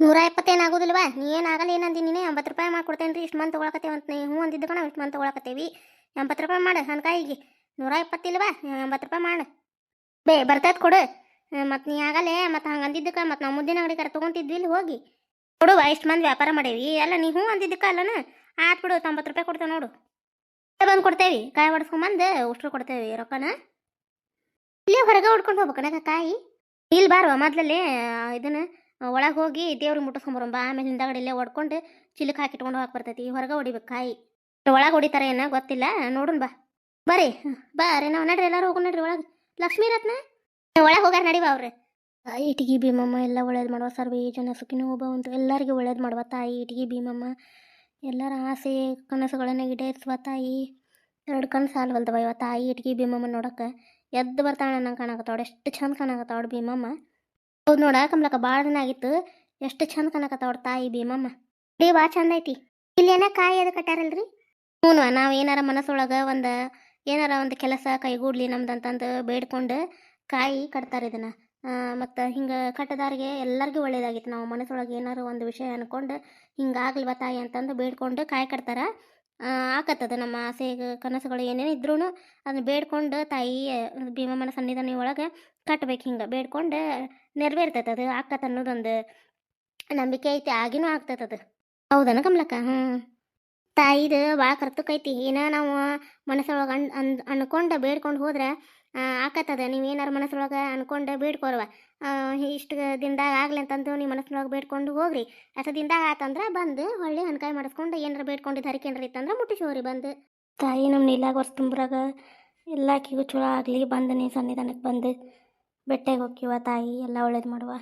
ನೂರ ಎಪ್ಪತ್ತೇನಾಗೋದಿಲ್ವಾ ನೀ ಏನಾಗಲ್ಲ ಏನಂದಿ ನೀನೇ? ಎಂಬತ್ತು ರೂಪಾಯಿ ಮಾಡ್ಕೊಡ್ತೇನೆ ರೀ ಇಷ್ಟು ಮಂದಿ ತೊಗೊಳಕತ್ತೇವೆ ಅಂತ ನೀ ಹ್ಞೂ ಅಂದಿದ್ದಕ್ಕೆ ನಾವು ಇಷ್ಟು ಮಂದಿ ತೊಗೊಳಕತ್ತೇವಿ. ಎಂಬತ್ತು ರೂಪಾಯಿ ಮಾಡು ಹನ್ಕಾಯಿಗೆ ನೂರ ಎಪ್ಪತ್ತಿಲ್ವಾ ಎಂಬತ್ತು ರೂಪಾಯಿ ಮಾಡು. ಬೇ, ಬರ್ತೈತೆ ಕೊಡು. ಮತ್ತು ನೀ ಆಗಲ್ಲೇ ಮತ್ತು ಹಂಗೆ ಅಂದಿದ್ದಕ್ಕೆ ಮತ್ತು ನಾವು ಮುದ್ದಿನ ಅಂಗಡಿ ಕರೆ ತೊಗೊಂತಿದ್ವಿ ಇಲ್ಲಿ ಹೋಗಿ. ಕೊಡುವ ಇಷ್ಟು ಮಂದಿ ವ್ಯಾಪಾರ ಮಾಡೇವಿ. ಎಲ್ಲ ನೀ ಹ್ಞೂ ಅಂದಿದ್ದಕ್ಕೆ ಅಲ್ಲನ ಆತ್ ಬಿಡು, ತೊಂಬತ್ತು ರೂಪಾಯಿ ಕೊಡ್ತೇವೆ ನೋಡು. ಬಂದು ಕೊಡ್ತೇವಿ, ಕಾಯಿ ಹೊಡ್ಸ್ಕೊಂಬಂದು ಉಷ್ಟ್ರು ಕೊಡ್ತೇವೆ, ರೊಕ್ಕನ. ಇಲ್ಲೇ ಹೊರಗೆ ಹೊಡ್ಕೊಂಡು ಹೋಗ್ಬೇಕನ ಕಾಯಿ. ಇಲ್ಲಿ ಬಾರುವ, ಮೊದಲಲ್ಲಿ ಇದನ್ನ ಒಳಗೆ ಹೋಗಿ ದೇವ್ರಿಗೆ ಮುಟ್ಟಿಸ್ಕೊಂಬರಂಬ ಬಾ, ಆಮೇಲೆ ಹಿಂದಾಗಡೆ ಇಲ್ಲೇ ಹೊಡ್ಕೊಂಡು ಚಿಲಕ್ಕೆ ಹಾಕಿಟ್ಕೊಂಡು ಹೋಗಕ್ಕೆ ಬರ್ತೈತಿ. ಹೊರಗೆ ಹೊಡಿಬೇಕು ಕಾಯಿ. ಒಳಗೆ ಹೊಡಿತಾರೆ ಏನ ಗೊತ್ತಿಲ್ಲ. ನೋಡೋಣ ಬಾ. ಬರ್ರಿ. ಬಾ ರೀ ನಾವು ನಡ್ರಿ, ಎಲ್ಲರೂ ಹೋಗೋಣ ನಡ್ರಿ ಒಳಗೆ. ಲಕ್ಷ್ಮೀ ರತ್ನ? ಒಳಗೆ ಹೋಗಾರ ನಡಿವ ಅವ್ರಿ. ತಾಯಿ ಇಟಿಗಿ ಭೀಮಮ್ಮ ಎಲ್ಲ ಒಳ್ಳೇದು ಮಾಡುವ. ಸರ್ವೇ ಜನ ಒಬ್ಬ ಅಂತ ಎಲ್ಲರಿಗೂ ಒಳ್ಳೇದು ಮಾಡುವ ತಾಯಿ ಇಟಿಗಿ ಭೀಮಮ್ಮ. ಎಲ್ಲರ ಆಸೆ, ಕನಸುಗಳನ್ನ ಈಡೇರಿಸುವ ತಾಯಿ. ಎರಡು ಕನಸು ಸಾಲ್ವಲ್ದವ ಇವ ತಾಯಿ ಇಟ್ಗಿ ಭೀಮಮ್ಮ ನೋಡಕ್ಕೆ. ಎದ್ದು ಬರ್ತಾಳೆ ನಂಗೆ ಕಾಣಕತ್ತಾವಡ ಎಷ್ಟು ಚಂದ ಕಾಣಕತ್ತಾವಡ ಭೀಮಮ್ಮ. ನೋಡ ಕಮ್ಲಕ್ಕ ಭಾಳ ದಿನ ಆಗಿತ್ತು. ಎಷ್ಟು ಚಂದ ಕಾಣಕತ್ತಾವಡ ತಾಯಿ ಭೀಮಮ್ಮ. ಇಡೀ ಭಾಳ ಚಂದ ಐತಿ. ಏನ ಕಾಯಿ ಅದು ಕಟ್ಟಾರಲ್ರಿ ಹ್ಞೂ ನಾವು ಏನಾರ ಮನಸ್ಸೊಳಗೆ ಒಂದು ಏನಾರ ಒಂದು ಕೆಲಸ ಕೈಗೂಡ್ಲಿ ನಮ್ದು ಅಂತಂದು ಬೇಡ್ಕೊಂಡು ಕಾಯಿ ಕಟ್ತಾರೆ ಇದನ್ನು. ಮತ್ತು ಹಿಂಗೆ ಕಟ್ಟದಾರಿಗೆ ಎಲ್ಲರಿಗೂ ಒಳ್ಳೇದಾಗಿತ್ತು ನಾವು ಮನಸ್ಸೊಳಗೆ ಏನಾರು ಒಂದು ವಿಷಯ ಅನ್ಕೊಂಡು ಹಿಂಗಾಗ್ಲಿವ ತಾಯಿ ಅಂತಂದು ಬೇಡ್ಕೊಂಡು ಕಾಯಿ ಕಟ್ತಾರ. ಆಕತ್ತದ ನಮ್ಮ ಆಸೆ ಕನಸುಗಳು ಏನೇನು ಇದ್ರೂ ಅದನ್ನ ಬೇಡ್ಕೊಂಡು ತಾಯಿ ಭೀಮಮ್ಮನ ಸನ್ನಿಧಾನಿ ಒಳಗೆ ಕಟ್ಬೇಕು ಹಿಂಗೆ ಬೇಡ್ಕೊಂಡು ನೆರವೇರ್ತೈತೆ ಅದು ಆಕತ್ ಅನ್ನೋದೊಂದು ನಂಬಿಕೆ ಐತಿ ಆಗಿನೂ ಆಗ್ತೈತೆ ಅದು. ಹೌದನ ಕಮಲಕ್ಕ? ಹ್ಞೂ ತಾಯಿದು ಭಾಳ ಕರ್ತುಕೈತಿ ಏನ ನಾವು ಮನಸ್ಸೊಳಗೆ ಅನ್ ಅನ್ ಅನ್ಕೊಂಡು ಬೇಡ್ಕೊಂಡು ಹೋದ್ರೆ ಆಕತ್ತದ ನೀವು ಏನಾರು ಮನಸ್ಸೊಳಗೆ ಅನ್ಕೊಂಡು ಬೇಡ್ಕೊರವ. ಇಷ್ಟು ದಿನದಾಗ ಆಗ್ಲಿ ಅಂತಂದು ನೀವು ಮನಸ್ಸೊಳಗೆ ಬೇಡ್ಕೊಂಡು ಹೋಗ್ರಿ. ಅಷ್ಟು ದಿನದಾಗ ಆತಂದ್ರೆ ಬಂದು ಹೊಳ್ಳಿ ಹಣ್ಕಾಯಿ ಮಾಡಿಸ್ಕೊಂಡು ಏನಾರ ಬೇಡ್ಕೊಂಡಿದ್ದು ಹರಿಕೇನ್ರಿ ಇತ್ತಂದ್ರೆ ಮುಟ್ಟಿಸೋರಿ ಬಂದು. ತಾಯಿ ನಮ್ಮ ನೀಲಾಗ ವರ್ಷ ತುಂಬ್ರಾಗ ಎಲ್ಲಾಕಿಗೂ ಚಲೋ ಆಗಲಿ ಬಂದು ನೀ ಸನ್ನಿಧಾನಕ್ಕೆ ಬಂದು. ಬೆಟ್ಟೆಗೆ ಹೋಗಿವ ತಾಯಿ, ಎಲ್ಲ ಒಳ್ಳೇದು ಮಾಡುವ.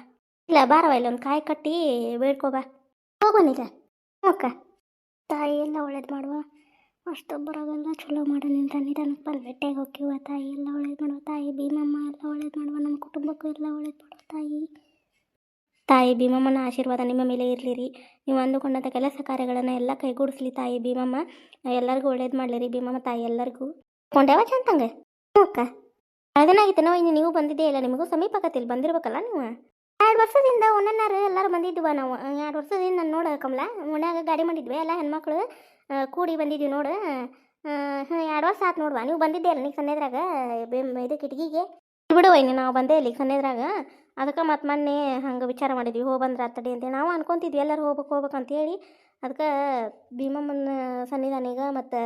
ಇಲ್ಲ ಬಾರವ ಇಲ್ಲ ಒಂದು ಕಾಯಿ ಕಟ್ಟಿ ಬೇಡ್ಕೋಬ ಹೋಗೋನಿಲ್ಲ ಅಕ್ಕ ತಾಯಿ, ಎಲ್ಲ ಒಳ್ಳೇದು ಮಾಡುವ. ಅಷ್ಟೊಬ್ಬರಾಗೆಲ್ಲ ಚಲೋ ಮಾಡೋ ನಿಂತ ನಿಧಾನಕ್ಕೆ ಬಂದು ಬೆಟ್ಟೆಗೆ ಹೋಗಿವ ತಾಯಿ, ಎಲ್ಲ ಒಳ್ಳೇದು ಮಾಡುವ. ತಾಯಿ, ಭೀಮಮ್ಮ, ಎಲ್ಲ ಒಳ್ಳೇದು ಮಾಡುವ. ನಮ್ಮ ಕುಟುಂಬಕ್ಕೂ ಎಲ್ಲ ಒಳ್ಳೇದು ಮಾಡುವ ತಾಯಿ. ತಾಯಿ, ಭೀಮಮ್ಮನ ಆಶೀರ್ವಾದ ನಿಮ್ಮ ಮೇಲೆ ಇರಲಿರಿ. ನೀವು ಅಂದುಕೊಂಡಂಥ ಕೆಲಸ ಕಾರ್ಯಗಳನ್ನು ಎಲ್ಲ ಕೈಗೂಡಿಸ್ಲಿ ತಾಯಿ, ಭೀಮಮ್ಮ. ಎಲ್ಲರಿಗೂ ಒಳ್ಳೇದು ಮಾಡಲಿ ರೀ ಭೀಮಮ್ಮ ತಾಯಿ ಎಲ್ಲರಿಗೂ. ಕೊಂಡ್ಯಾವ ಚಂತಂಗೆ ಹ್ಞೂ ಅದನ್ನಾಗಿತ್ತು. ನಾವು ಇನ್ನು ನೀವು ಬಂದಿದ್ದೇ ಇಲ್ಲ. ನಿಮಗೂ ಸಮೀಪ ಆಗತ್ತಿಲ್ಲ ಬಂದಿರ್ಬೇಕಲ್ಲ ನೀವು? ಎರಡು ವರ್ಷದಿಂದ ಒಂದನ್ನಾರು ಎಲ್ಲರೂ ಬಂದಿದ್ವಾ ನಾವು? ಎರಡು ವರ್ಷದಿಂದ ನಾನು ನೋಡು ಕಮಲ. ಮನ್ಯಾಗ ಗಾಡಿ ಮಾಡಿದ್ವಿ. ಎಲ್ಲ ಹೆಣ್ಮಕ್ಳು ಕೂಡಿ ಬಂದಿದ್ವಿ ನೋಡು. ಎರಡು ವರ್ಷ ಆತು ನೋಡುವ. ನೀವು ಬಂದಿದ್ದೆ ಅಲ್ಲ ನೀವು ಸನ್ನೆದ್ರಾಗ ಇದು ಕಿಟಕಿಗೆ ಬಿಡುವ ಇನ್ನು ನಾವು ಬಂದೇ ಇಲ್ಲಿ ಸನ್ನೆದ್ರಾಗ ಅದಕ್ಕೆ ಮತ್ತೆ ಮೊನ್ನೆ ಹಂಗೆ ವಿಚಾರ ಮಾಡಿದ್ವಿ. ಹೋಗಿ ಬಂದ್ರೆ ಆತಡಿ ಅಂತೇಳಿ. ನಾವು ಅನ್ಕೊಂತಿದ್ವಿ ಎಲ್ಲರೂ ಹೋಗ್ಬೇಕು ಹೋಗ್ಬೇಕು ಅಂತೇಳಿ ಅದಕ್ಕೆ ಭೀಮಮ್ಮನ ಸನ್ನಿಧಾನಿಗೆ ಮತ್ತು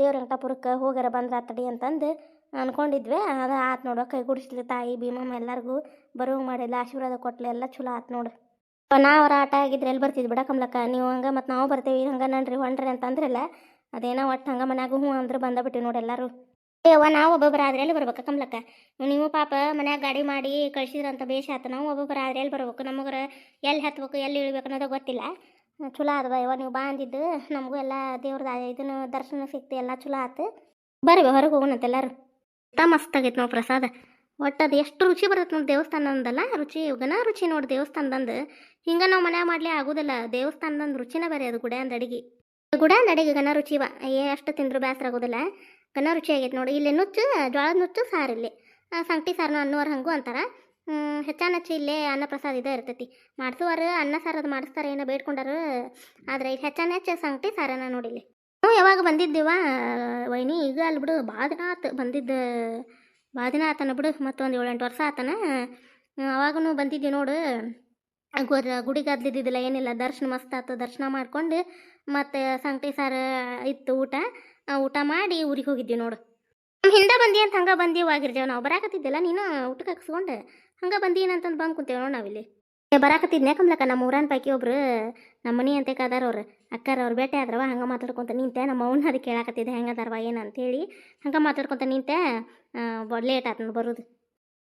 ದೇವ್ರ ವೆಂಕಟಾಪುರಕ್ಕೆ ಹೋಗ್ಯಾರ ಬಂದ್ರೆ ಆತಡಿ ಅಂತಂದು ಅನ್ಕೊಂಡಿದ್ವಿ. ಅದು ಆತು ನೋಡು, ಕೈ ಗುಡಿಸ್ಲಿ ತಾಯಿ ಭೀಮಮ್ಮ ಎಲ್ಲರಿಗೂ ಬರೋ ಮಾಡಿಲ್ಲ ಆಶೀರ್ವಾದ ಕೊಟ್ಲಿ, ಎಲ್ಲ ಚಲೋ ಆತು ನೋಡು. ನಾವ್ರ ಆಟ ಆಗಿದ್ರೆ ಎಲ್ಲಿ ಬರ್ತಿದ್ವಿ ಬಿಡ ಕಮ್ಲಕ್ಕ? ನೀವು ಹಂಗೆ ಮತ್ತು ನಾವು ಬರ್ತೀವಿ ಹಂಗೆ ನನ್ರಿ ಹೊಂಡ್ರಿ ಅಂತಂದ್ರಲ್ಲ, ಅದೇನೋ ಒಟ್ಟು ಹಂಗೆ ಮನ್ಯಾಗ ಹ್ಞೂ ಅಂದ್ರೆ ಬಂದ ಬಿಟ್ಟಿವಿ ನೋಡಿ ಎಲ್ಲರೂ. ಅಯ್ಯವ್ವ ನಾವು ಒಬ್ಬೊಬ್ಬರು ಆದ್ರೆ ಎಲ್ಲಿ ಬರ್ಬೇಕು ಕಮ್ಲಕ್ಕ? ನೀವು ಪಾಪ ಮನ್ಯಾಗ ಗಾಡಿ ಮಾಡಿ ಕಳ್ಸಿದ್ರಂತ ಬೇಷ ಆತು, ನಾವು ಒಬ್ಬೊಬ್ಬರು ಆದ್ರೆ ಎಲ್ಲಿ ಬರ್ಬೇಕು? ನಮಗರ ಎಲ್ಲಿ ಹತ್ಬೇಕು ಎಲ್ಲಿ ಇಳಿಬೇಕು ಅನ್ನೋದು ಗೊತ್ತಿಲ್ಲ. ಚಲೋ ಆದವ ಇವ ನೀವು ಬಾ ಅಂದಿದ್ದು, ನಮಗೂ ಎಲ್ಲ ದೇವ್ರದ ಇದನ್ನು ದರ್ಶನ ಸಿಕ್ತಿ ಎಲ್ಲ ಚಲೋ ಆತು. ಬರ್ರಿ ಹೊರಗೆ ಹೋಗೋಣಂತೆ ಎಲ್ಲರೂ. ಊಟ ಮಸ್ತ್ ಆಗೈತೆ ನಾವು ಪ್ರಸಾದ. ಒಟ್ಟು ಅದು ಎಷ್ಟು ರುಚಿ ಬರ್ತೈತೆ ದೇವಸ್ಥಾನ ಅಂದಲ್ಲ, ರುಚಿ ಗನ ರುಚಿ ನೋಡಿ ದೇವಸ್ಥಾನದಂದು ಹಿಂಗೆ ನಾವು ಮನೆ ಮಾಡ್ಲಿ ಆಗೋದಿಲ್ಲ ದೇವಸ್ಥಾನದಂದು ರುಚಿನ ಬೇರೆ ಅದು ಗುಡ್ಯಾಂದ ಅಡಿಗೆ. ಗುಡ್ಯಾಂದ ಅಡಿಗೆ ಗನ ರುಚಿವ ಏ ಅಷ್ಟು ತಿಂದ್ರು ಬೇಸರ ಆಗೋದಿಲ್ಲ. ಗನ ರುಚಿ ಆಗೈತೆ ನೋಡಿ. ಇಲ್ಲಿ ನುಚ್ಚು ಜೋಳದ ನುಚ್ಚು, ಸಾರು ಇಲ್ಲಿ. ಸಂಕಟಿ ಸಾರನ ಅನ್ನೋರು ಹಂಗೂ ಹೆಚ್ಚಾನ ಹಚ್ಚಿ ಇಲ್ಲೇ ಅನ್ನ ಪ್ರಸಾದ ಇದೇ ಇರ್ತೈತಿ. ಮಾಡ್ಸುವಾರು ಅನ್ನ ಸಾರು ಅದು ಮಾಡಿಸ್ತಾರೆ ಏನೋ ಬೇಡ್ಕೊಂಡಾರು. ಆದರೆ ಹೆಚ್ಚಾನ ಹೆಚ್ಚು ಸಂಗಟಿ ಸಾರನ ನೋಡಿ ಇಲ್ಲಿ. ನಾವು ಯಾವಾಗ ಬಂದಿದ್ದೀವ? ವೈನಿ, ಈಗ ಅಲ್ಲಿ ಬಿಡು, ಭಾಳ ಆತು ಬಂದಿದ್ದು, ಭಾಳ ದಿನ ಆತನ ಬಿಡು, ಮತ್ತೊಂದು ಏಳೆಂಟು ವರ್ಷ ಆತನ. ಅವಾಗೂ ಬಂದಿದ್ದೆ ನೋಡು. ಗುಡಿಗೆ ಅದ್ಲಿದ್ದಿದ್ದಿಲ್ಲ ಏನಿಲ್ಲ, ದರ್ಶನ ಮಸ್ತ್ ಆತು, ದರ್ಶನ ಮಾಡ್ಕೊಂಡು ಮತ್ತು ಸಂಕಟಿ ಸಾರು ಇತ್ತು ಊಟ. ಊಟ ಮಾಡಿ ಊರಿಗೆ ಹೋಗಿದ್ವಿ ನೋಡು. ಹಿಂದೆ ಬಂದಿ ಅಂತ ಹಂಗೆ ಬಂದೀವಿ ನಾವು ಬರಾಕತ್ತಿದ್ದಿಲ್ಲ ನೀನು ಊಟಕ್ಕೆ ಹಾಕ್ಸ್ಕೊಂಡು. ಹಂಗೆ ಬಂದೀನಿ ಅಂತಂದು ಬಂದು ಕುಂತೇವೆ ನೋಡಿ ನಾವಿಲ್ಲಿ. ಏ, ಬರಾಕತ್ತಿದ್ನೆ ಕಮ್ಲಕ್ಕ ನಮ್ಮ ಊರನ್ ಪೈಕಿ ಒಬ್ರು ನಮ್ಮ ಮನೆ ಅಂತ ಕದಾರ ಅವ್ರು? ಅಕ್ಕಾರ ಅವ್ರು ಭೇಟಿ ಆದ್ರವ ಹಂಗೆ ಮಾತಾಡ್ಕೊಂತ ನಿಂತೆ. ನಮ್ಮ ಅವ್ನ ಅದಕ್ಕೆ ಕೇಳಾಕತ್ತಿದ್ದೆ ಹೆಂಗೆ ಅದಾರವ ಏನು ಅಂತೇಳಿ ಹಂಗೆ ಮಾತಾಡ್ಕೊಂತ ನಿಂತೆ. ಲೇಟ್ ಆತು ಬರೋದು.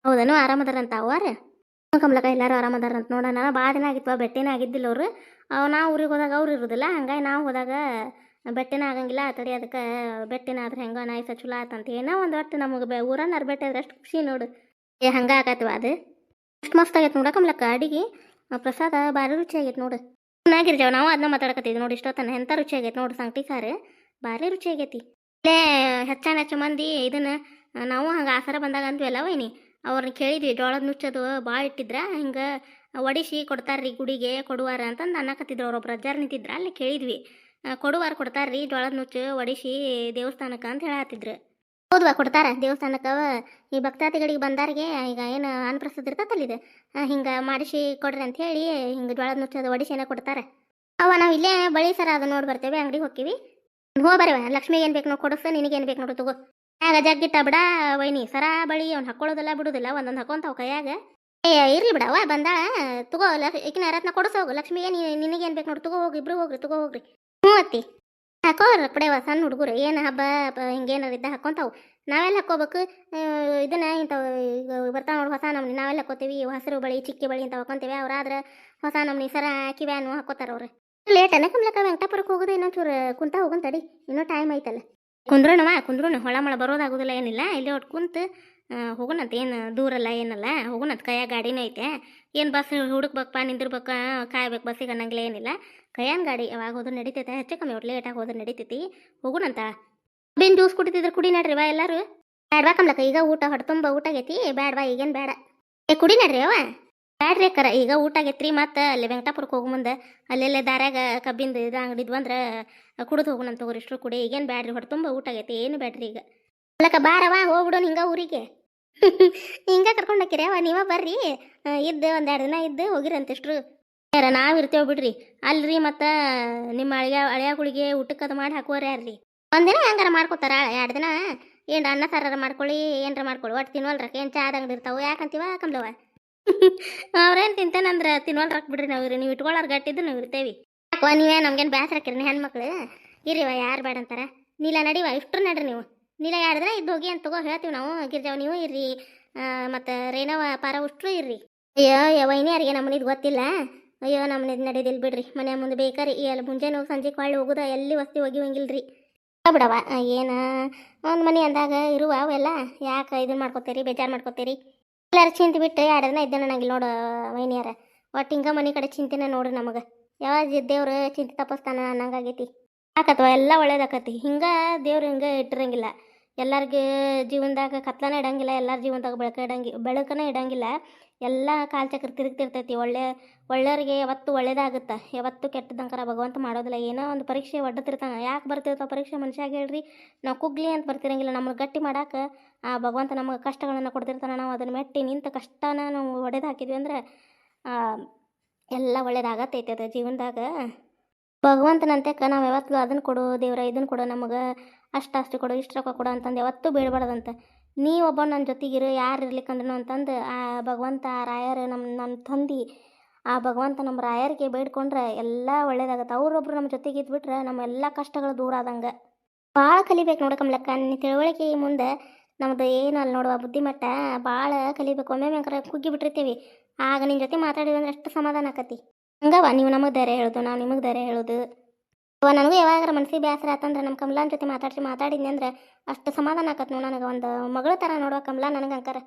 ಹೌದನು ಆರಾಮದಾರಂತ ಅವ್ವಾರ? ಕಮ್ಲಕ್ಕ ಎಲ್ಲರೂ ಆರಾಮದಾರ ಅಂತ ನೋಡೋಣ ಭಾಳ ದಿನ ಆಗಿತ್ತು ಬೆಟ್ಟೆನೇ ಆಗಿದ್ದಿಲ್ಲ ಅವರು. ಅವು ನಾವು ಊರಿಗೆ ಹೋದಾಗ ಅವ್ರು ಇರೋದಿಲ್ಲ ಹಂಗಾಗಿ ನಾವು ಹೋದಾಗ ಬೆಟ್ಟೆನ ಆಗಂಗಿಲ್ಲ ತಡಿ ಅದಕ್ಕೆ ಬೆಟ್ಟೆನ ಆದ್ರೆ ಹೆಂಗೋ ನಾಯ್ಸ ಚಲೋ ಆತಂತ ಏನೋ ಒಂದು ಒಟ್ಟು ನಮಗೆ ಬೆ ಊರನ್ನಾರು ಬೆಟ್ಟ ಆದ್ರೆ ಅಷ್ಟು ಖುಷಿ ನೋಡು. ಏ ಹಂಗೆ ಆಗತ್ತವ ಅದು? ಅಷ್ಟು ಮಸ್ತ್ ಆಗೈತೆ ನೋಡ. ಮಲಕ್ಕ ಅಡಿಗೆ ಪ್ರಸಾದ ಭಾರಿ ರುಚಿ ಆಗೈತೆ ನೋಡು. ಚೆನ್ನಾಗಿರ್ಜಾವ ನಾವು ಅದನ್ನ ಮಾತಾಡಕತ್ತಿದ್ವಿ ನೋಡಿ ಇಷ್ಟೊತ್ತನ. ಎಂಥ ರುಚಿ ಆಗೈತೆ ನೋಡು ಸಂಕಟಿ ಸಾರು. ಭಾರಿ ರುಚಿ ಆಗೈತಿ. ಇಲ್ಲೇ ಹೆಚ್ಚಾನ ಹೆಚ್ಚು ಮಂದಿ ಇದನ್ನ ನಾವು ಹಂಗೆ ಆಸರ ಬಂದಾಗ ಅಂದ್ವಲ್ಲ ವೈನಿ ಅವ್ರನ್ನ ಕೇಳಿದ್ವಿ. ಜೋಳದ ನುಚ್ಚದು ಭಾಳ ಇಟ್ಟಿದ್ರ, ಹಿಂಗೆ ಒಡಿಸಿ ಕೊಡ್ತಾರ್ರಿ ಗುಡಿಗೆ ಕೊಡುವಾರ ಅಂತಂದು ಅನ್ನಕತ್ತಿದ್ರು ಅವ್ರೊಬ್ರು ಅಜ್ಜಾರ್ ನಿಂತಿದ್ರ, ಅಲ್ಲಿ ಕೇಳಿದ್ವಿ. ಕೊಡುವಾರ ಕೊಡ್ತಾರ್ರಿ ಜೋಳದ ನುಚ್ಚು ಒಡಿಸಿ ದೇವಸ್ಥಾನಕ್ಕೆ ಅಂತ ಹೇಳತ್ತಿದ್ರು ಹೌದ್ವಾ ಕೊಡ್ತಾರ ದೇವಸ್ಥಾನಕ್ಕೆ ಈ ಭಕ್ತಾದಿಗಳಿಗೆ ಬಂದಾರಿಗೆ ಈಗ ಏನು ಅನ್ನಪ್ರಸಾದ ಇರ್ತೈತಲ್ಲ ಇದು. ಹಿಂಗೆ ಮಾಡಿಸಿ ಕೊಡ್ರಿ ಅಂತ ಹೇಳಿ ಹಿಂಗೆ ಜೋಳದ ನುಚ್ಚದ ಒಡಿಸಿನ ಕೊಡ್ತಾರೆ. ಅವ ನಾವು ಇಲ್ಲೇ ಬಳಿ ಸರ ಅದು ನೋಡಿ ಬರ್ತೇವೆ, ಅಂಗಡಿಗೆ ಹೋಗ್ತೀವಿ ಹೋ ಬರವ ಲಕ್ಷ್ಮಿಗೆ ಏನು ಬೇಕು ನೋಡಿ ಕೊಡಿಸ, ನಿನಗೆ ಏನು ಬೇಕು ನೋಡು ತಗೋ. ಆಗ ಜಗ್ಗಿಟ್ಟ ಬಿಡ, ವೈನಿ, ಸರ ಬಳಿ ಅವ್ನು ಹಾಕೊಳ್ಳೋದಿಲ್ಲ ಬಿಡುದಿಲ್ಲ, ಒಂದೊಂದು ಹಾಕೊಂತಾವ ಕೈಯಾಗ. ಏ, ಇರ್ಲಿ ಬಿಡವ ಬಂದಾಳ. ತಗೋ ಈಕಿನ ರತ್ನ ಕೊಡಿಸೋಗು ಲಕ್ಷ್ಮಿಗೆ ನಿನಗೇನು ಬೇಕು ನೋಡಿ ತಗೋ ಹೋಗಿ, ಇಬ್ರು ಹೋಗ್ರಿ, ತಗೋ ಹೋಗ್ರಿ. ಹ್ಞೂ ಅತ್ತಿ. ಹಾಕೋರ ಪಡೆವ ಸಣ್ಣ ಹುಡುಗರು, ಏನು ಹಬ್ಬ ಹಿಂಗೇನಾರು ಇದ್ದ ಹಾಕೊಂತಾವು. ನಾವೆಲ್ಲ ಹಾಕೋಬೇಕು ಇದನ್ನ ಇಂಥವು ಬರ್ತಾವ ನೋಡಿ ಹೊಸ ನಮ್ನಿ, ನಾವೆಲ್ಲ ಹಾಕೋತೀವಿ ಹಸಿರು ಬಳಿ, ಚಿಕ್ಕಿ ಬಳಿ ಅಂತ ಹಾಕೊಂತೀವಿ. ಅವ್ರಾದ್ರೆ ಹೊಸ ನಮ್ನಿ, ಸರ ಕಿವ್ಯಾನು ಹಾಕೋತಾರ ಅವ್ರು. ಲೇಟ್ ಅನ್ನ ಕಮ್ಲಕ್ಕ ವೆಂಕಟಾಪುರಕ್ಕೆ ಹೋಗೋದು ಇನ್ನೊಂಚೂರು, ಕುಂತ ಹೋಗೋಣ ತಡಿ. ಇನ್ನೂ ಟೈಮ್ ಐತಲ್ಲ. ಕುಂದ್ರೋಣ ಹೊಳ ಮಳ ಬರೋದಾಗೋದಿಲ್ಲ ಏನಿಲ್ಲ. ಇಲ್ಲೇ ಒಟ್ಟು ಕುಂತು ಹೋಗೋಣಂತ ಏನು ದೂರಲ್ಲ ಏನಲ್ಲ. ಹೋಗೋಣಂತ ಕೈಯಾಗ ಗಾಡಿನೂ ಐತೆ. ಏನು ಬಸ್ ಹುಡುಕ್ಬೇಕಪ್ಪ ನಿಂದಿರ್ಬೇಕು, ಕಾಯ್ಬೇಕು, ಬಸ್ಸಿಗೆ ಅನ್ನಂಗಿಲ್ಲ ಏನಿಲ್ಲ. ಕೈಯಾನ ಗಾಡಿ ಯಾವಾಗ ಹೋದ್ರೆ ನಡೀತೈತೆ, ಹೆಚ್ಚು ಕಮ್ಮಿ ಒಟ್ಟು ಲೇಟಾಗಿ ಹೋದ್ರೆ ನಡೀತೈತಿ ಹೋಗುಣಂತ ಬೇನ್ ಜ್ಯೂಸ್ ಕುಡಿತಿದ್ರೆ ಕುಡಿ ನಡ್ರಿ ವಾ ಎಲ್ಲರೂ. ಬೇಡವಾ ಕಮ್ಲಕ್ಕ, ಈಗ ಊಟ ಹೊಡ್ತುಂಬ ತುಂಬ ಊಟ ಆಗೈತಿ ಬ್ಯಾಡ್ವಾ ಈಗೇನು ಬೇಡ ಏ, ಕುಡಿ ನಡ್ರಿ ಅವ ಬ್ಯಾಡ್ರಿ ಅಕ್ಕರ, ಈಗ ಊಟ ಆಗೈತ್ರಿ ಮತ್ತೆ ಅಲ್ಲಿ ವೆಂಕಟಾಪುರಕ್ಕೆ ಹೋಗೋ ಮುಂದೆ. ಅಲ್ಲೆಲ್ಲ ದಾರ್ಯಾಗ ಕಬ್ಬಿಂದ ಇದು ಅಂಗಡಿ ಇದ್ವಂದ್ರೆ ಕುಡಿದು ಹೋಗುಣಂತ ಇಷ್ಟು ಕುಡಿ, ಈಗೇನು ಬ್ಯಾಡ್ರಿ ಹೊಟ್ಟೆ ಊಟ ಆಗೈತಿ, ಏನು ಬ್ಯಾಡ್ರಿ ಈಗ. ಅಲ್ಲಕ್ಕ ಬಾರವ ಹೋಗ್ಬಿಡೋಣ ಹಿಂಗೆ ಊರಿಗೆ. ಹಿಂಗೆ ಕರ್ಕೊಂಡು ಹಾಕಿರಿ ಅವ ನೀವ ಬರ್ರಿ. ಇದ್ದು ಒಂದೆರಡು ದಿನ ಇದ್ದು ಹೋಗಿರಂತಿಷ್ಟ್ರು ಯಾರ ನಾವು ಇರ್ತೇವೆ ಬಿಡ್ರಿ. ಅಲ್ರಿ ಮತ್ತು ನಿಮ್ಮ ಅಳಿಯ ಅಳಿಯಾಗಳಿಗೆ ಊಟಕ್ಕೆ ಅದು ಮಾಡಿ ಹಾಕುವರ ಯಾರ್ರಿ? ಒಂದಿನ ಹೆಂಗಾರ ಮಾಡ್ಕೋತಾರ ಎರಡು ದಿನ. ಏನು ಅನ್ನ ಸಾರಾರ ಮಾಡ್ಕೊಳ್ಳಿ, ಏನ್ರ ಮಾಡ್ಕೊಳ್ಳಿ. ಒಟ್ಟು ತಿನ್ವಲ್ರಕ್ಕ ಏನು ಚಾದ ಅಂಗಡಿ ಇರ್ತಾವೆ. ಯಾಕಂತೀವ ಕಮ್ಲವ ಅವ್ರೇನು ತಿಂತೇನಂದ್ರೆ ತಿನ್ವಲ್ರಕ್ ಬಿಡ್ರಿ ನಾವು ನೀವು ಇಟ್ಕೊಳ್ಳೋರು ಗಟ್ಟಿದ್ದು ನಾವು ಇರ್ತೇವಿ. ಯಾಕೋ ನೀವೇ ನಮ್ಗೇನು ಬೇಸರ ಹಾಕಿರಿ ಹೆಣ್ಮಕ್ಳು. ಇರಿವ ಯಾರು ಬೇಡ ಅಂತಾರ. ನೀಲ ನಡಿವ, ಇಷ್ಟ್ರು ನಡ್ರಿ ನೀವು. ನೀಲ ಎರಡು ದಿನ ಇದ್ದು ಹೋಗಿ ಅಂತ ತಗೋ ಹೇಳ್ತೀವಿ ನಾವು. ಗಿರ್ಜಾವ್ ನೀವು ಇರ್ರಿ. ಮತ್ತು ರೇನವ ಪಾರ ಉಷ್ಟ್ರು ಇರ್ರಿ. ಅಯ್ಯೋ ಅಯ್ಯೋ ವೈನಿಯರಿಗೆ ನಮ್ಮನಿದು ಗೊತ್ತಿಲ್ಲ. ಅಯ್ಯೋ ನಮ್ಮನಿದು ನಡೆದಿಲ್ಲ ಬಿಡ್ರಿ. ಮನೆ ಮುಂದೆ ಬೇಕಾರಿ ಎಲ್ಲ ಮುಂಜಾನೆ ಹೋಗಿ ಸಂಜೆ ಹೊಳ್ಳಿ ಹೋಗುದ ಎಲ್ಲಿ ವಸ್ತಿ ಹೋಗಿ ಹೋಗಿಲ್ರಿ ಬಿಡವ ಏನು? ಒಂದು ಮನೆ ಅಂದಾಗ ಇರುವ ಅವೆಲ್ಲ? ಯಾಕೆ ಇದನ್ನ ಮಾಡ್ಕೋತೀರಿ, ಬೇಜಾರು ಮಾಡ್ಕೋತೀರಿ? ಎಲ್ಲರೂ ಚಿಂತೆ ಬಿಟ್ಟು ಎರಡು ದಿನ ನನಗಿಲ್ಲ ನೋಡು ವೈನಿಯರ. ಒಟ್ಟು ಹಿಂಗೆ ಮನೆ ಕಡೆ ಚಿಂತೆನ ನೋಡ್ರಿ ನಮಗೆ. ಯಾವಾಗ ದೇವ್ರು ಚಿಂತೆ ತಪ್ಪಿಸ್ತಾನ ಅನ್ನಂಗಾಗೈತಿ ಆಕತ್ವ ಎಲ್ಲ ಒಳ್ಳೇದಾಕತಿ. ಹಿಂಗ ದೇವ್ರು ಹಿಂಗ ಇಟ್ಟಿರಂಗಿಲ್ಲ. ಎಲ್ಲರಿಗೆ ಜೀವನದಾಗ ಕತ್ಲನ ಇಡಂಗಿಲ್ಲ, ಎಲ್ಲರ ಜೀವನದಾಗ ಬೆಳಕ ಇಡಂಗಿ, ಬೆಳಕನ ಇಡಂಗಿಲ್ಲ. ಎಲ್ಲ ಕಾಲ್ ಚಕ್ರ ತಿರುಗ್ತಿರ್ತೈತಿ. ಒಳ್ಳೆ, ಒಳ್ಳೆಯವ್ರಿಗೆ ಯಾವತ್ತು ಒಳ್ಳೇದಾಗುತ್ತೆ. ಯಾವತ್ತು ಕೆಟ್ಟದಂಕರ ಭಗವಂತ ಮಾಡೋದಿಲ್ಲ. ಏನೋ ಒಂದು ಪರೀಕ್ಷೆ ಒಡ್ಡತಿರ್ತಾನೆ. ಯಾಕೆ ಬರ್ತಿರ್ತಾವೆ ಪರೀಕ್ಷೆ ಮನುಷ್ಯಾಗ ಹೇಳ್ರಿ. ನಾವು ಕುಗ್ಲಿ ಅಂತ ಬರ್ತಿರಂಗಿಲ್ಲ. ನಮ್ಗೆ ಗಟ್ಟಿ ಮಾಡಕ್ಕೆ ಆ ಭಗವಂತ ನಮಗೆ ಕಷ್ಟಗಳನ್ನು ಕೊಡ್ತಿರ್ತಾನೆ. ನಾವು ಅದನ್ನು ಮೆಟ್ಟಿ ನಿಂತ ಕಷ್ಟನ ನಾವು ಒಡೆದು ಹಾಕಿದ್ವಿ ಅಂದ್ರೆ ಎಲ್ಲ ಒಳ್ಳೇದಾಗತ್ತೈತೆ ಅದು ಜೀವನದಾಗ. ಭಗವಂತನಂತೆ ಕ, ನಾವು ಯಾವತ್ತೂ ಅದನ್ನು ಕೊಡು, ದೇವ್ರ ಇದನ್ನು ಕೊಡು, ನಮಗೆ ಅಷ್ಟು ಅಷ್ಟು ಕೊಡು, ಇಷ್ಟು ರೊಕ್ಕ ಕೊಡು ಅಂತಂದು ಯಾವತ್ತೂ ಬೇಡಬಾರ್ದಂತ ನೀ ಒಬ್ಬ ನನ್ನ ಜೊತೆಗಿರು, ಯಾರು ಇರ್ಲಿಕ್ಕಂದ್ರೂ ಅಂತಂದು ಆ ಭಗವಂತ, ಆ ರಾಯರು ನಮ್ಮ ನನ್ನ ತಂದೆ, ಆ ಭಗವಂತ ನಮ್ಮ ರಾಯರಿಗೆ ಬೇಡ್ಕೊಂಡ್ರೆ ಎಲ್ಲ ಒಳ್ಳೇದಾಗತ್ತೆ. ಅವ್ರೊಬ್ರು ನಮ್ಮ ಜೊತೆಗೆ ಇದ್ಬಿಟ್ರೆ ನಮ್ಮ ಎಲ್ಲ ಕಷ್ಟಗಳು ದೂರ ಆದಂಗೆ. ಭಾಳ ಕಲಿಬೇಕು ನೋಡು ಕಮ್ಲಕ್ಕ. ನಿನ್ನ ತಿಳುವಳಿಕೆ ಮುಂದೆ ನಮ್ದು ಏನು ಅಲ್ಲಿ ನೋಡುವ ಬುದ್ಧಿಮಟ್ಟ ಭಾಳ ಕಲಿಬೇಕು. ಒಮ್ಮೆ ಬೇಕಾರೆ ಕುಗ್ಗಿ ಬಿಟ್ಟಿರ್ತೀವಿ. ಆಗ ನಿನ್ನ ಜೊತೆ ಮಾತಾಡಿದ್ರೆ ಅಷ್ಟು ಸಮಾಧಾನ ಆಕತಿ. ಹಂಗವ ನೀವು ನಮಗೆ ಧೈರ್ಯ ಹೇಳೋದು, ನಾವು ನಿಮಗೆ ಧೈರ್ಯ ಹೇಳೋದು. ಅವ ನನಗೂ ಯಾವಾಗಾರ ಮನಸ್ಸಿಗೆ ಬೇಸರ ಆತಂದ್ರೆ ನಮ್ಮ ಕಮಲಾನ್ ಜೊತೆ ಮಾತಾಡ್ಸಿ ಮಾತಾಡಿದ್ನಿ ಅಂದ್ರೆ ಅಷ್ಟು ಸಮಾಧಾನ ಆಕತ್ ನೋಡಿ ನನಗೆ. ಒಂದು ಮಗಳ ಥರ ನೋಡುವ ಕಮಲಾ ನನಗೆ ಅಂಕಾರ.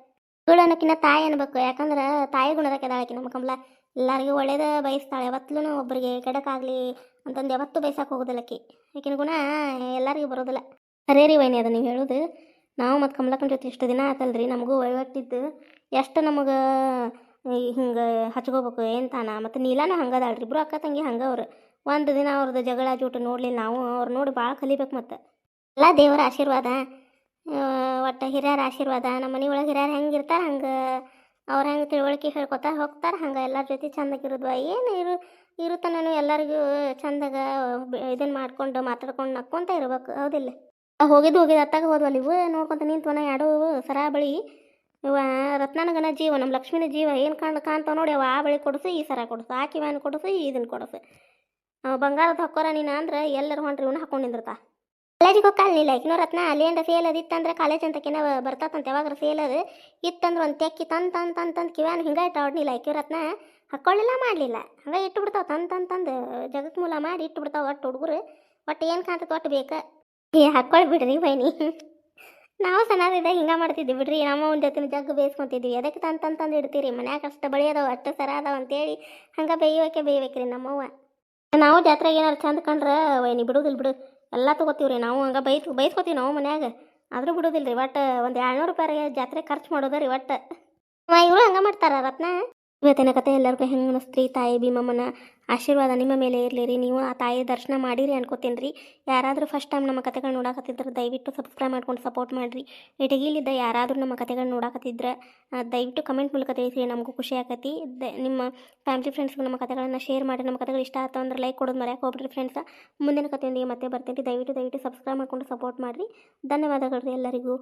ಮಗಳು ತಾಯಿ ಅನ್ಬೇಕು. ಯಾಕಂದ್ರೆ ತಾಯಿ ಗುಣದ ಕೆದಾಳಕಿ ನಮ್ಮ ಕಮಲಾ ಎಲ್ಲರಿಗೂ ಒಳ್ಳೇದು ಬಯಸ್ತಾಳೆ. ಯಾವತ್ತೂ ಒಬ್ಬರಿಗೆ ಕೆಡಕಾಗಲಿ ಅಂತಂದು ಯಾವತ್ತೂ ಬಯಸಕ್ಕೆ ಹೋಗೋದಿಲ್ಲಕಿ ಯಾಕಿನ ಗುಣ ಎಲ್ಲರಿಗೂ ಬರೋದಿಲ್ಲ. ಅರೇ ರೀ ವೈನಿ, ಅದು ನೀವು ಹೇಳೋದು. ನಾವು ಮತ್ತು ಕಮಲಕ್ಕನ ಜೊತೆ ಇಷ್ಟು ದಿನ ಆತಲ್ರಿ. ನಮಗೂ ಒಳ್ಳೆಟ್ಟಿದ್ದು. ಎಷ್ಟು ನಮಗೆ ಹಿಂಗೆ ಹಚ್ಕೋಬೇಕು ಏನು ತಾನ? ಮತ್ತು ನೀಲಾನು ಹಂಗದಾಳ್ರಿ ಇಬ್ರು ಅಕ್ಕ ತಂಗಿ ಹಂಗೆ ಅವ್ರು. ಒಂದು ದಿನ ಅವ್ರದ್ದು ಜಗಳ ಜೂಟು ನೋಡಲಿಲ್ಲ ನಾವು. ಅವ್ರು ನೋಡಿ ಭಾಳ ಕಲಿಬೇಕು ಮತ್ತು. ಎಲ್ಲ ದೇವರ ಆಶೀರ್ವಾದ. ಒಟ್ಟು ಹಿರಿಯರ ಆಶೀರ್ವಾದ. ನಮ್ಮ ಮನೆ ಒಳಗೆ ಹಿರಿಯರು ಹೆಂಗೆ ಇರ್ತಾರೆ ಹಂಗೆ ಅವ್ರು ಹೆಂಗೆ ತಿಳುವಳಿಕೆ ಹೇಳ್ಕೊತಾ ಹೋಗ್ತಾರೆ ಹಂಗೆ ಎಲ್ಲರ ಜೊತೆ ಚಂದಾಗಿರೋದು ಏನು ಇರು ಇರುತ್ತನೂ ಎಲ್ಲರಿಗೂ ಚಂದಾಗ ಇದನ್ನು ಮಾಡ್ಕೊಂಡು ಮಾತಾಡ್ಕೊಂಡು ನಕ್ಕೊಂತ ಇರ್ಬೇಕು. ಹೌದಿಲ್ಲ? ಹೋಗಿದ್ದು ಹೋಗಿದ್ದು ಅತ್ತಾಗ ಹೋದ್ವಲ್ಲ ಇವು ನೋಡ್ಕೊಂತ ನಿಂತ್ವನ ಎರಡು ಸರ ಬಳಿ. ಇವ ರತ್ನನಗನ ಜೀವ ನಮ್ಮ ಲಕ್ಷ್ಮೀನ ಜೀವ ಏನು ಕಾಣ್, ಕಾಣ್ತಾವ ನೋಡಿ ಅವ ಆ ಬಳಿ ಕೊಡಿಸು, ಈ ಸರ ಕೊಡಿಸು, ಆ ಕಿವ್ಯಾನ ಕೊಡಿಸು ಇದನ್ನು ಕೊಡಿಸು. ಬಂಗಾರದ ಹೊಕ್ಕೋರ ನೀನು ಅಂದ್ರೆ ಎಲ್ಲರೂ ಹೊಂಟ್ರಿ ಇವನು ಹಾಕೊಂಡು ನಿಂದಿರ್ತ. ಕಾಲೇಜಿಗೆ ಹೋಗಲ್ಲ ಈಕಿನೋ ರತ್ನ ಅಲ್ಲಿಂದ ಸೇಲ್ ಅದು ಇತ್ತಂದ್ರೆ ಕಾಲೇಜ್ ಅಂತಕಿನ ಬರ್ತದಂತ ಯಾವಾಗ್ರ ಸೇಲ್ ಅದು ಇತ್ತಂದ್ರೆ ಒಂದು ತೆಕ್ಕಿ ತಂದು ತಂದು ತಂದು ತಂದು ಕಿವ್ಯಾನ ಹಿಂಗೆ ಇಟ್ಟು ಆಡ್ನಿಲ್ಲ ಈಕಿ ರತ್ನ ಹಾಕ್ಕೊಳ್ಳಿಲ್ಲ ಮಾಡಲಿಲ್ಲ. ಹಂಗೆ ಇಟ್ಟು ಬಿಡ್ತಾವ ತಂದು ತಂದು ತಂದು ಮೂಲ ಮಾಡಿ ಇಟ್ಟು ಬಿಡ್ತಾವ ಒಟ್ಟು ಹುಡುಗರು. ಒಟ್ಟು ಏನು ಕಾಣ್ತದೆ ಒಟ್ಟು ಬೇಕು. ಏ ಹಾಕ್ಕೊಳ್ಳಿ ಬಿಡ್ರಿ ಬೈನಿ ನಾವು ಸಣ್ಣದಿದ್ದಾಗ ಹಿಂಗೆ ಮಾಡ್ತಿದ್ವಿ ಬಿಡ್ರಿ, ನಮ್ಮ ಒಂದು ಜೊತೆ ಜಗ್ ಬೇಯಿಸ್ಕೊಂತಿದ್ವಿ ಅದಕ್ಕೆ ತಂದು ತಂದು ತಂದು ಇಡ್ತೀರಿ? ಮನ್ಯಾಗ ಅಷ್ಟು ಬಳಿ ಅದಾವ, ಅಷ್ಟು ಸರ ಅದಾವ ಅಂತೇಳಿ ಹಂಗೆ ಬೇಯೋಕೆ ಬೇಯ್ಬೇಕ್ರಿ ನಮ್ಮವ್ವ. ನಾವು ಜಾತ್ರೆಗೆ ಏನಾರು ಚಂದ ಕಂಡ್ರೆ ವೈನಿ ಬಿಡುದಿಲ್ಲ ಬಿಡು. ಎಲ್ಲ ತಗೋತೀವ್ರಿ ನಾವು ಹಂಗೆ ಬೈತ್ ಬೈಸ್ಕೋತೀವಿ ನಾವು ಮನ್ಯಾಗ. ಆದರೂ ಬಿಡೋದಿಲ್ಲ ರೀ, ಒಟ್ಟು ಒಂದು ಏಳ್ನೂರು ರೂಪಾಯಿ ಜಾತ್ರೆ ಖರ್ಚು ಮಾಡೋದ ರೀ ಒಟ್ಟು. ಇವರು ಹಂಗೆ ಮಾಡ್ತಾರ ರತ್ನ. ಇವತ್ತಿನ ಕತೆ ಎಲ್ಲರಿಗೂ ಹೆಂಗೆ ಅನಿಸ್ತ್ರಿ, ತಾಯಿ ಭೀಮಮ್ಮನ. ಆಶೀರ್ವಾದ ನಿಮ್ಮ ಮೇಲೆ ಇರಲಿ ರೀ ನೀವು ಆ ತಾಯಿ ದರ್ಶನ ಮಾಡಿರಿ ಅನ್ಕೋತೀನಿ ರೀ ಯಾರಾದರೂ ಫಸ್ಟ್ ಟೈಮ್ ನಮ್ಮ ಕತೆಗಳು ನೋಡಕತ್ತಿದ್ರೆ ದಯವಿಟ್ಟು ಸಬ್ಸ್ಕ್ರೈಬ್ ಮಾಡ್ಕೊಂಡು ಸಪೋರ್ಟ್ ಮಾಡಿರಿ. ಇಟಗಿಲಿದ್ದ ಯಾರಾದರೂ ನಮ್ಮ ಕತೆಗಳು ನೋಡಕತ್ತಿದ್ರೆ ದಯವಿಟ್ಟು ಕಮೆಂಟ್ ಮೂಲಕ ತಿಳಿಸಿರಿ. ನಮಗೂ ಖುಷಿ ಆಕತಿ ದ, ನಿಮ್ಮ ಫ್ಯಾಮಿಲಿ ಫ್ರೆಂಡ್ಸ್ಗೆ ನಮ್ಮ ಕತೆಗಳನ್ನು ಶೇರ್ ಮಾಡಿ. ನಮ್ಮ ಕತೆಗಳು ಇಷ್ಟ ಆಯ್ತು ಅಂದ್ರೆ ಲೈಕ್ ಕೊಡೋದು ಮರ್ಯಾಕೆ ಹೋಗ್ಬಿಡ್ರಿ ಫ್ರೆಂಡ್ಸ್ ಮುಂದಿನ ಕತೆಯೊಂದಿಗೆ ಮತ್ತೆ ಬರ್ತೀನಿ ದಯವಿಟ್ಟು ದಯವಿಟ್ಟು ಸಬ್ಸ್ಕ್ರೈಬ್ ಮಾಡ್ಕೊಂಡು ಸಪೋರ್ಟ್ ಮಾಡಿರಿ. ಧನ್ಯವಾದಗಳು ಎಲ್ಲರಿಗೂ.